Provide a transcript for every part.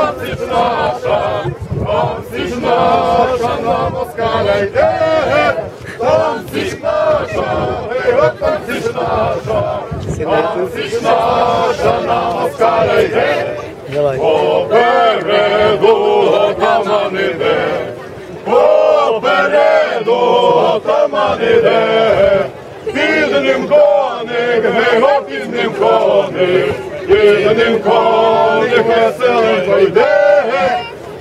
там січ наша, там наша, на москаля йде, там січ наша, от наша, там наша, на москаля йде, попереду отаман іде, попереду отаман іде, під ним коник, от під ним коник, під ним коник веселенько йде,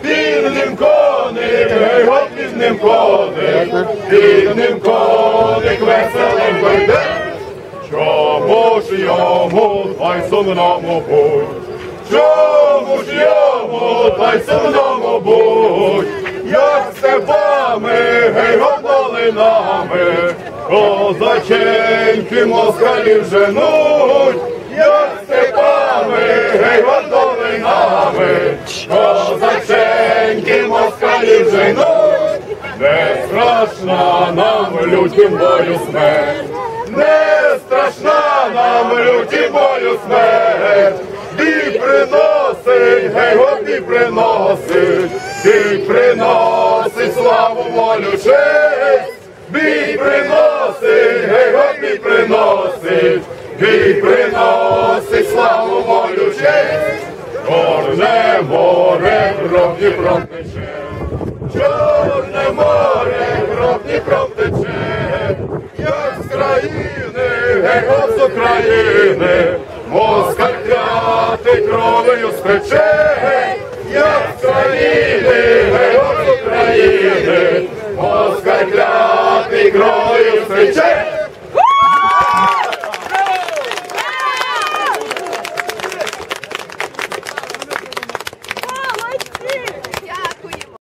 під ним коник, гей, от під ним коник, під ним коник веселенько йде. Чому ж йому дай сумному будь? Чому ж йому дай сумному будь? Як степами, гей, гондолинами, козаченьки москалів женуть, гей, гондолинами, козаченьки москалів женуть, не страшна нам лютім бою смерть, не страшна нам люті бою смерть, і приносить, гей, от приносить, і приносить славу волю честь, бій приносить, гей, от приносить, і приносить славу волю честь, Чорне море кров Дніпром тече, Чорне море кров Дніпром тече, як з країни, от з України, москаль клятий кров'ю спече, як з країни,